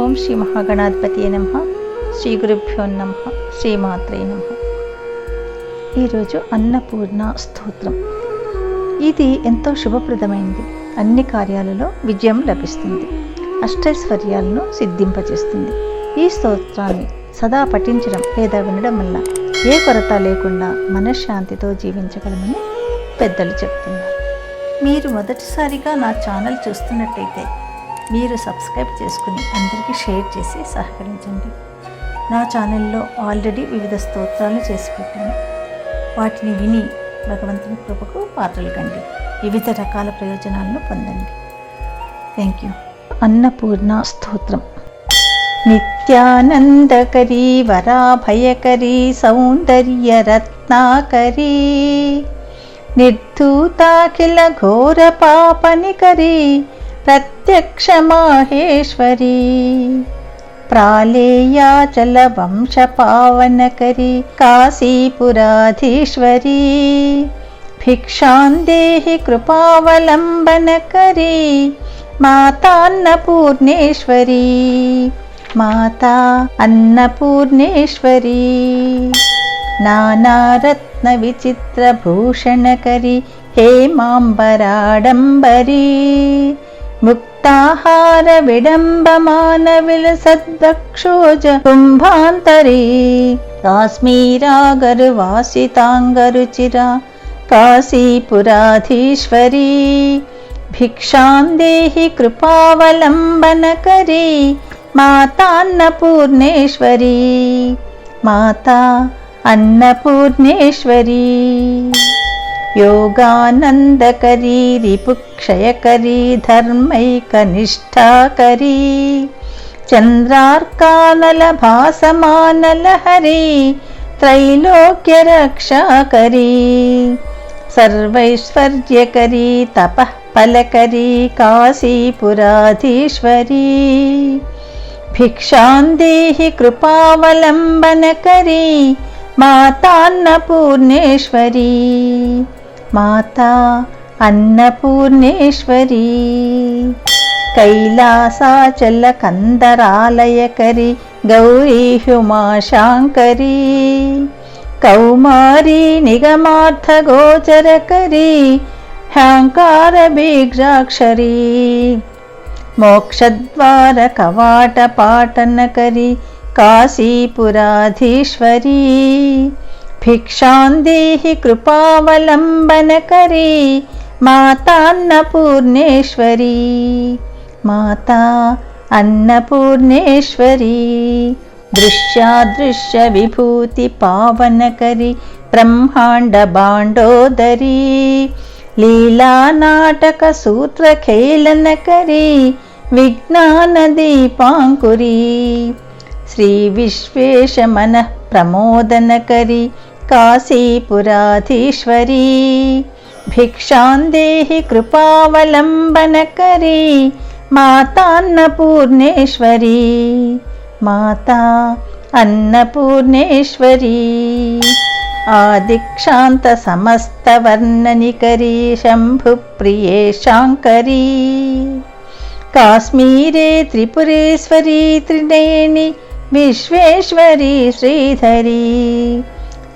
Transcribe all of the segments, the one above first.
ఓం శ్రీ మహాగణాధిపతి నమ. శ్రీ గురుభ్యో నమ. శ్రీమాత్రే నమ. ఈరోజు అన్నపూర్ణ స్తోత్రం. ఇది ఎంతో శుభప్రదమైనది. అన్ని కార్యాలలో విజయం లభిస్తుంది. అష్టైశ్వర్యాలను సిద్ధింపజేస్తుంది. ఈ స్తోత్రాన్ని సదా పఠించడం లేదా వినడం వల్ల ఏ కొరత లేకుండా మనశ్శాంతితో జీవించగలమని పెద్దలు చెప్తున్నారు. మీరు మొదటిసారిగా నా ఛానల్ చూస్తున్నట్టయితే మీరు సబ్స్క్రైబ్ చేసుకుని అందరికీ షేర్ చేసి సహకరించండి. నా ఛానల్లో ఆల్రెడీ వివిధ స్తోత్రాలు చేసి పెట్టాను వాటిని విని భగవంతుని కృపకు పాత్రలు కండి. వివిధ రకాల ప్రయోజనాలను పొందండి. థ్యాంక్ యూ అన్నపూర్ణ స్తోత్రం. నిత్యానందకరీ వరాభయకరీ సౌందర్యరత్నాకరీ నిర్ధూతాఖిల ఘోర పాపనికరీ प्रत्यक्षमाहेश्वरी प्रालेयाचलवंशपावनकरी काशीपुराधीश्वरी भिक्षां देहि कृपावलम्बनकरी मातान्नपूर्णेश्वरी माता अन्नपूर्णेश्वरी नानारत्नविचित्रभूषणकरी हेमाम्बराडम्बरी मुक्ताहारविडम्बमानविलसद्वक्षोज कुम्भान्तरी। काश्मीरागरुवासिताङ्गरुचिरा काशीपुराधीश्वरी। भिक्षां देहि कृपावलम्बनकरी मातान्नपूर्णेश्वरी। माता अन्नपूर्णेश्वरी। योगानन्दकरी रिपुक्षयकरी धर्मैकनिष्ठाकरी चन्द्रार्कानलभासमानलहरी त्रैलोक्यरक्षाकरी सर्वैश्वर्यकरी तपः फलकरी काशीपुराधीश्वरी भिक्षां देहि कृपावलम्बनकरी मातान्नपूर्णेश्वरी మాతా అన్నపూర్ణేశ్వరీ. కైలాసాచల కందరాలయకరి గౌరీ హ్యుమాశాంకరీ కౌమారీ నిగమార్థగోచరకరీ హ్యాంకార బీజాక్షరీ. మోక్షద్వార కవాట పాటనకరి కాశీపురాధీశ్వరీ. भिक्षां देहि कृपावलम्बनकरी मातान्नपूर्णेश्वरी माता अन्नपूर्णेश्वरी दृश्यादृश्यविभूतिपावनकरी ब्रह्माण्डबाण्डोदरी लीलानाटकसूत्रखेलनकरी विज्ञानदीपाङ्कुरी श्रीविश्वेशमनः प्रमोदनकरी काशीपुराधीश्वरी। भिक्षां देहि कृपावलम्बनकरी मातान्नपूर्णेश्वरी। माता अन्नपूर्णेश्वरी। आदिक्षान्तसमस्तवर्णनिकरी शम्भुप्रिये शाङ्करी। काश्मीरे त्रिपुरेश्वरी त्रिनयनि विश्वेश्वरी श्रीधरी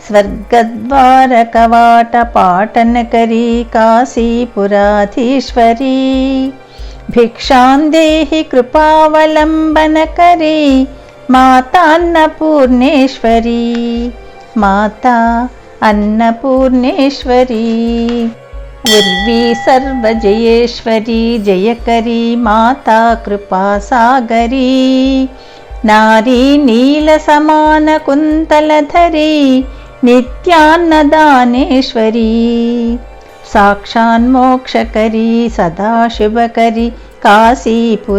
स्वर्गद्वारकवाटपाटनकरी काशीपुराधीश्वरी भिक्षां देहि कृपावलम्बनकरी मातान्नपूर्णेश्वरी माता अन्नपूर्णेश्वरी उर्वी सर्वजयेश्वरी जयकरी माता कृपासागरी नारी नीलसमानकुन्तलधरी नित्यान्नदानेश्वरी साक्षान्मोक्षकरी सदाशिवकरी काशीपुराधीश्वरी।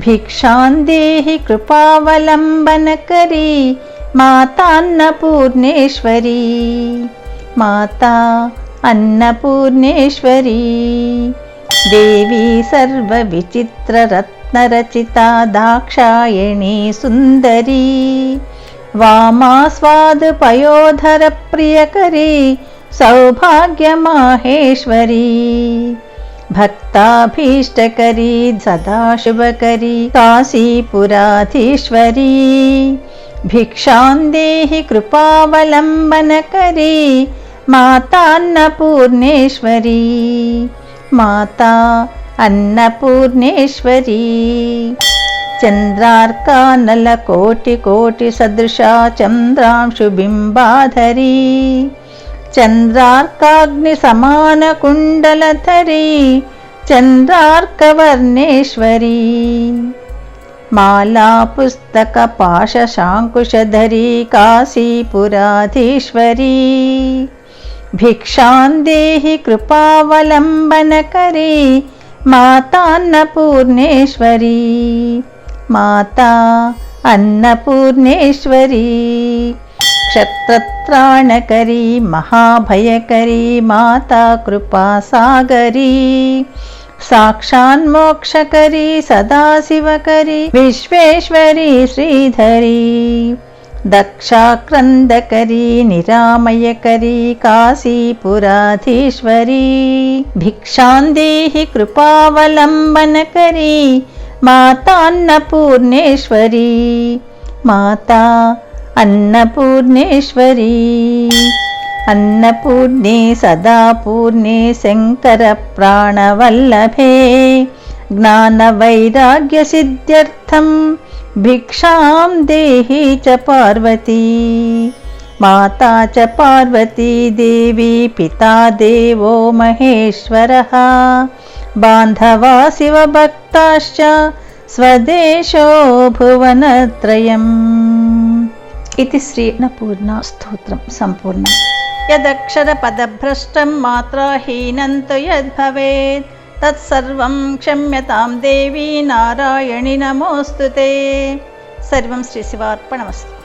भिक्षां देहि कृपावलम्बनकरी मातान्नपूर्णेश्वरी। माता अन्नपूर्णेश्वरी। देवी सर्वविचित्ररत्नरचिता दाक्षायणी सुन्दरी वामास्वादपयोधरप्रियकरी सौभाग्यमाहेश्वरी। भक्ताभीष्टकरी सदाशिवकरी काशीपुराधीश्वरी। भिक्षां देहि कृपावलम्बनकरी मातान्नपूर्णेश्वरी। माता अन्नपूर्णेश्वरी चन्द्रार्कानलकोटिकोटिसदृशा चन्द्रांशुबिम्बाधरी चन्द्रार्काग्निसमानकुण्डलधरी चन्द्रार्कवर्णेश्वरी माला पुस्तकपाशशाङ्कुशधरी काशीपुराधीश्वरी। भिक्षां देहि कृपावलम्बनकरी। मातान्नपूर्णेश्वरी। माता अन्नपूर्णेश्वरी क्षत्रत्राणकरी महाभयकरी माता कृपासागरी साक्षान्मोक्षकरी सदाशिवकरी विश्वेश्वरी श्रीधरी दक्षाक्रन्दकरी निरामयकरी काशीपुराधीश्वरी भिक्षां देहि कृपावलम्बनकरी मातान्नपूर्णेश्वरी माता अन्नपूर्णेश्वरी अन्नपूर्णे सदा पूर्णे शङ्करप्राणवल्लभे ज्ञानवैराग्यसिद्ध्यर्थं भिक्षां देहि च पार्वती माता च पार्वती देवी पिता देवो महेश्वरः बान्धवा शिवभक्ताश्च स्वदेशो भुवनत्रयम् इति श्रीनपूर्णास्तोत्रं सम्पूर्णम् यदक्षरपदभ्रष्टं मात्राहीनं तु यद्भवेत् तत्सर्वं क्षम्यतां देवी नारायणि नमोऽस्तु ते सर्वं श्रीशिवार्पणमस्तु